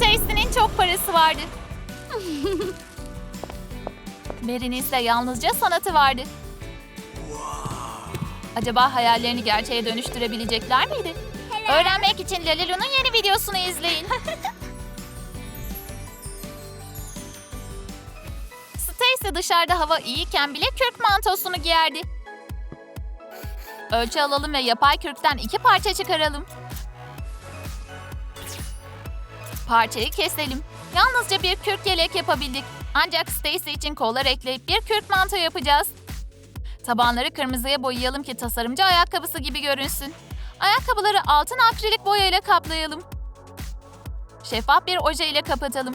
Stacy'nin çok parası vardı. İse yalnızca sanatı vardı. Acaba hayallerini gerçeğe dönüştürebilecekler miydi? Öğrenmek için Lalilu'nun yeni videosunu izleyin. Stacy dışarıda hava iyiyken bile kürk mantosunu giyerdi. Ölçü alalım ve yapay kürkten iki parça çıkaralım. Parçayı keselim. Yalnızca bir kürk yelek yapabildik. Ancak Stacy için kollar ekleyip bir kürk manto yapacağız. Tabanları kırmızıya boyayalım ki tasarımcı ayakkabısı gibi görünsün. Ayakkabıları altın akrilik boyayla kaplayalım. Şeffaf bir oje ile kapatalım.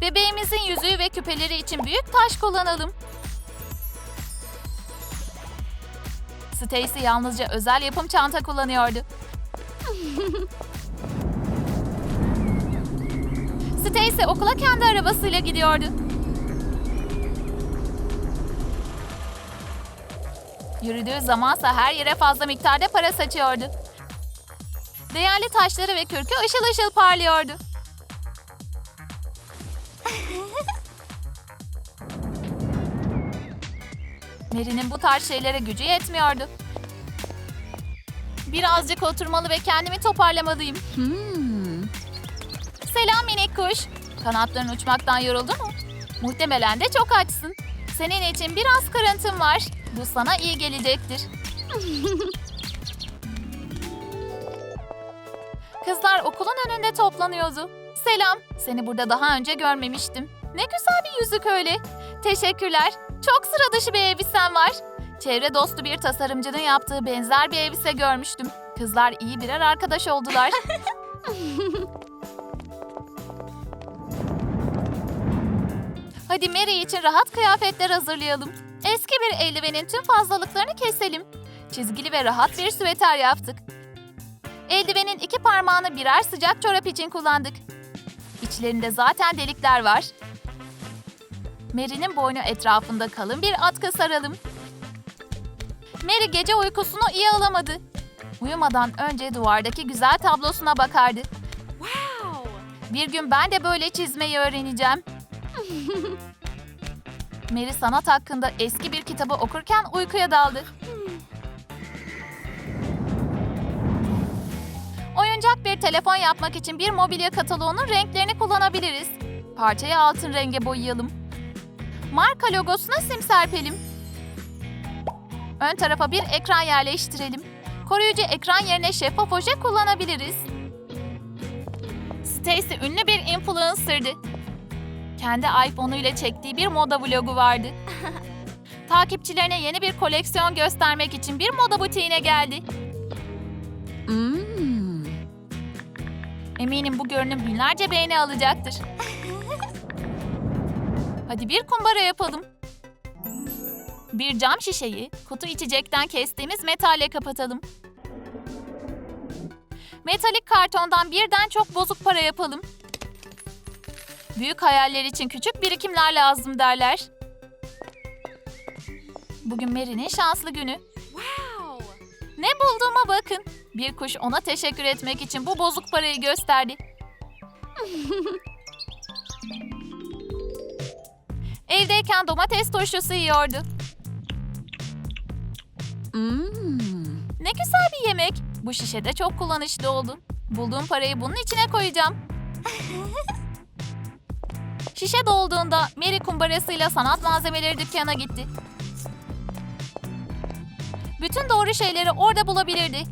Bebeğimizin yüzüğü ve küpeleri için büyük taş kullanalım. Stacy yalnızca özel yapım çanta kullanıyordu. Stacy okula kendi arabasıyla gidiyordu. Yürüdüğü zamansa her yere fazla miktarda para saçıyordu. Değerli taşları ve kürkü ışıl ışıl parlıyordu. Mary'nin bu tarz şeylere gücü yetmiyordu. Birazcık oturmalı ve kendimi toparlamalıyım. Hmm. Selam minik kuş. Kanatların uçmaktan yoruldu mu? Muhtemelen de çok açsın. Senin için biraz kırıntım var. Bu sana iyi gelecektir. Kızlar okulun önünde toplanıyordu. Selam, seni burada daha önce görmemiştim. Ne güzel bir yüzük öyle. Teşekkürler. Çok sıra dışı bir elbisen var. Çevre dostu bir tasarımcının yaptığı benzer bir elbise görmüştüm. Kızlar iyi birer arkadaş oldular. Hadi Mary için rahat kıyafetler hazırlayalım. Eski bir eldivenin tüm fazlalıklarını keselim. Çizgili ve rahat bir süveter yaptık. Eldivenin iki parmağını birer sıcak çorap için kullandık. İçlerinde zaten delikler var. Mary'nin boynu etrafında kalın bir atkı saralım. Mary gece uykusunu iyi alamadı. Uyumadan önce duvardaki güzel tablosuna bakardı. Bir gün ben de böyle çizmeyi öğreneceğim. Mary sanat hakkında eski bir kitabı okurken uykuya daldı. Oyuncak bir telefon yapmak için bir mobilya kataloğunun renklerini kullanabiliriz. Parçayı altın renge boyayalım. Marka logosuna sim serpelim. Ön tarafa bir ekran yerleştirelim. Koruyucu ekran yerine şeffaf oje kullanabiliriz. Stacy ünlü bir influencer'dı. Kendi iPhone'uyla çektiği bir moda vlogu vardı. Takipçilerine yeni bir koleksiyon göstermek için bir moda butiğine geldi. Hmm. Eminim bu görünüm binlerce beğeni alacaktır. Hadi bir kumbara yapalım. Bir cam şişeyi kutu içecekten kestiğimiz metalle kapatalım. Metalik kartondan birden çok bozuk para yapalım. Büyük hayaller için küçük birikimler lazım derler. Bugün Mary'nin şanslı günü. Ne bulduğuma bakın. Bir kuş ona teşekkür etmek için bu bozuk parayı gösterdi. Evdeyken domates turşusu yiyordu. Hmm, ne güzel bir yemek. Bu şişede çok kullanışlı oldu. Bulduğum parayı bunun içine koyacağım. Şişe dolduğunda Mary kumbarasıyla sanat malzemeleri dükkana gitti. Bütün doğru şeyleri orada bulabilirdi.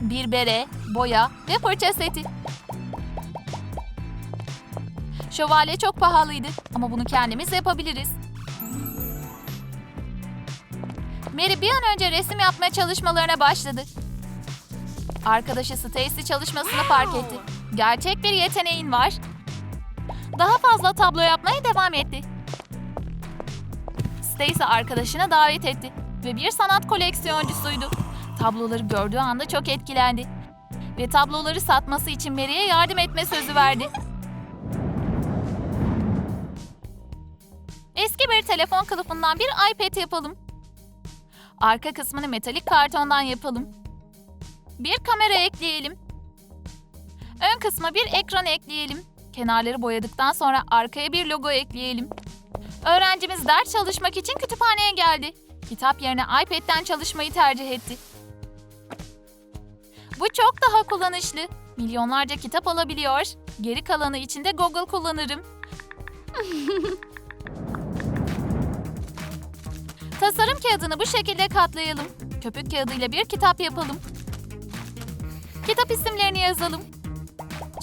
Bir bere, boya ve fırça seti. Şövalye çok pahalıydı ama bunu kendimiz yapabiliriz. Mary bir an önce resim yapmaya çalışmalarına başladı. Arkadaşı Stacy çalışmasını fark etti. Gerçek bir yeteneğin var. Daha fazla tablo yapmaya devam etti. Stacy arkadaşına davet etti ve bir sanat koleksiyoncusuydu. Tabloları gördüğü anda çok etkilendi. Ve tabloları satması için Mary'e yardım etme sözü verdi. Eski bir telefon kılıfından bir iPad yapalım. Arka kısmını metalik kartondan yapalım. Bir kamera ekleyelim. Ön kısma bir ekran ekleyelim. Kenarları boyadıktan sonra arkaya bir logo ekleyelim. Öğrencimiz ders çalışmak için kütüphaneye geldi. Kitap yerine iPad'den çalışmayı tercih etti. Bu çok daha kullanışlı. Milyonlarca kitap alabiliyor. Geri kalanı için de Google kullanırım. Tasarım kağıdını bu şekilde katlayalım. Köpük kağıdıyla bir kitap yapalım. Kitap isimlerini yazalım.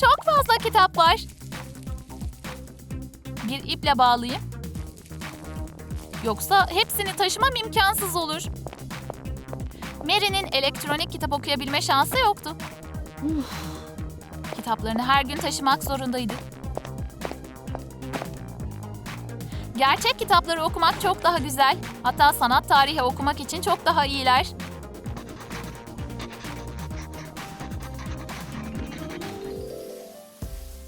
Çok fazla kitap var. Bir iple bağlayayım. Yoksa hepsini taşımam imkansız olur. Mary'nin elektronik kitap okuyabilme şansı yoktu. Kitaplarını her gün taşımak zorundaydı. Gerçek kitapları okumak çok daha güzel. Hatta sanat tarihi okumak için çok daha iyiler.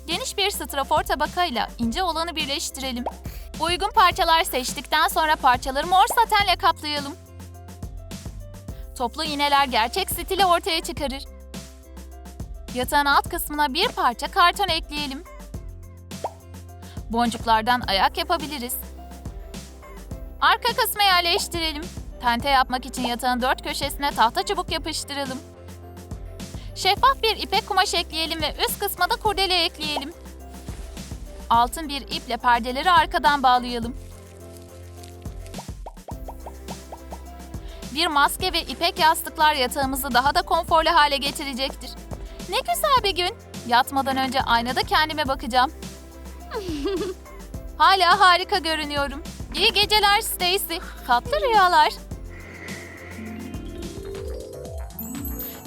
Geniş bir strafor tabakayla ince olanı birleştirelim. Uygun parçalar seçtikten sonra parçaları mor satenle kaplayalım. Toplu iğneler gerçek stili ortaya çıkarır. Yatağın alt kısmına bir parça karton ekleyelim. Boncuklardan ayak yapabiliriz. Arka kısmı yerleştirelim. Tente yapmak için yatağın dört köşesine tahta çubuk yapıştıralım. Şeffaf bir ipek kumaş ekleyelim ve üst kısma da kurdele ekleyelim. Altın bir iple perdeleri arkadan bağlayalım. Bir maske ve ipek yastıklar yatağımızı daha da konforlu hale getirecektir. Ne güzel bir gün. Yatmadan önce aynada kendime bakacağım. Hala harika görünüyorum. İyi geceler Stacy. Tatlı rüyalar.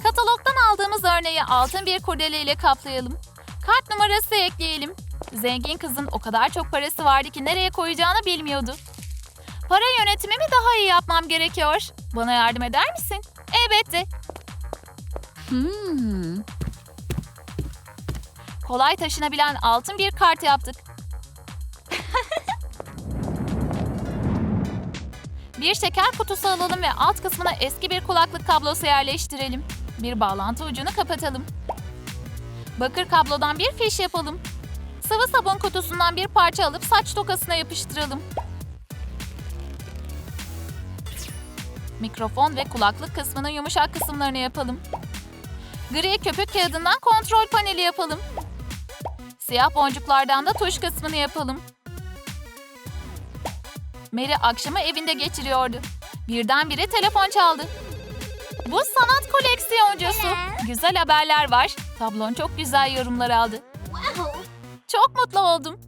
Katalogdan aldığımız örneği altın bir kurdele ile kaplayalım. Kart numarası ekleyelim. Zengin kızın o kadar çok parası vardı ki nereye koyacağını bilmiyordu. Para yönetimimi daha iyi yapmam gerekiyor. Bana yardım eder misin? Elbette. Hmm. Kolay taşınabilen altın bir kart yaptık. bir şeker kutusu alalım ve alt kısmına eski bir kulaklık kablosu yerleştirelim. Bir bağlantı ucunu kapatalım. Bakır kablodan bir fiş yapalım. Sıvı sabun kutusundan bir parça alıp saç tokasına yapıştıralım. Mikrofon ve kulaklık kısmının yumuşak kısımlarını yapalım. Gri köpük kağıdından kontrol paneli yapalım. Siyah boncuklardan da tuş kısmını yapalım. Mary akşamı evinde geçiriyordu. Birdenbire telefon çaldı. Bu sanat koleksiyoncusu. Güzel haberler var. Tablon çok güzel yorumlar aldı. Çok mutlu oldum.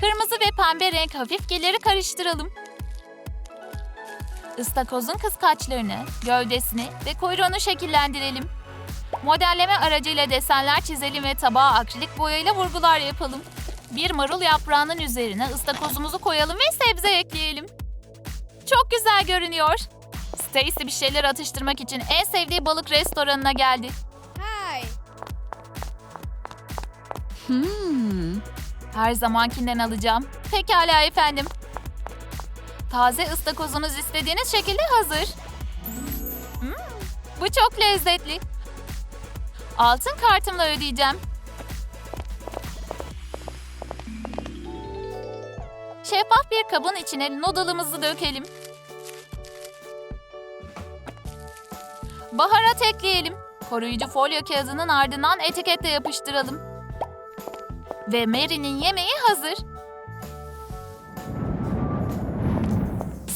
Kırmızı ve pembe renk hafif geliri karıştıralım. Istakozun kıskaçlarını, gövdesini ve kuyruğunu şekillendirelim. Modelleme aracıyla desenler çizelim ve tabağa akrilik boyayla vurgular yapalım. Bir marul yaprağının üzerine ıstakozumuzu koyalım ve sebze ekleyelim. Çok güzel görünüyor. Stacy bir şeyler atıştırmak için en sevdiği balık restoranına geldi. Hi. Hmm. Her zamankinden alacağım. Pekala efendim. Taze ıstakozunuz istediğiniz şekilde hazır. Hmm, bu çok lezzetli. Altın kartımla ödeyeceğim. Şeffaf bir kabın içine noodle'ımızı dökelim. Baharat ekleyelim. Koruyucu folyo kağıdının ardından etiketle yapıştıralım. Ve Mary'nin yemeği hazır.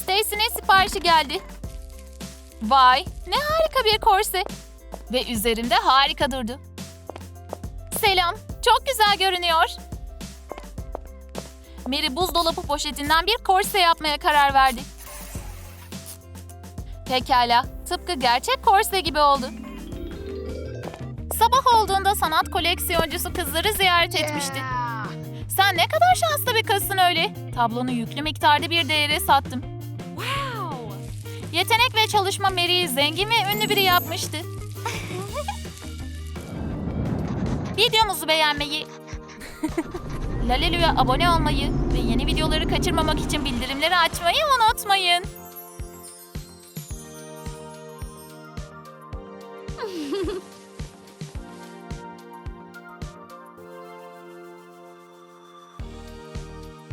Stacy'nin siparişi geldi. Vay, ne harika bir korse. Ve üzerimde harika durdu. Selam, çok güzel görünüyor. Mary buzdolabı poşetinden bir korse yapmaya karar verdi. Pekala, tıpkı gerçek korse gibi oldu. Sabah olduğunda sanat koleksiyoncusu kızları ziyaret etmişti. Sen ne kadar şanslı bir kızsın öyle. Tablonu yüklü miktarda bir değere sattım. Wow. Yetenek ve çalışma Mary'i zengin ve ünlü biri yapmıştı. Videomuzu beğenmeyi, Lalelü'ye abone olmayı ve yeni videoları kaçırmamak için bildirimleri açmayı unutmayın.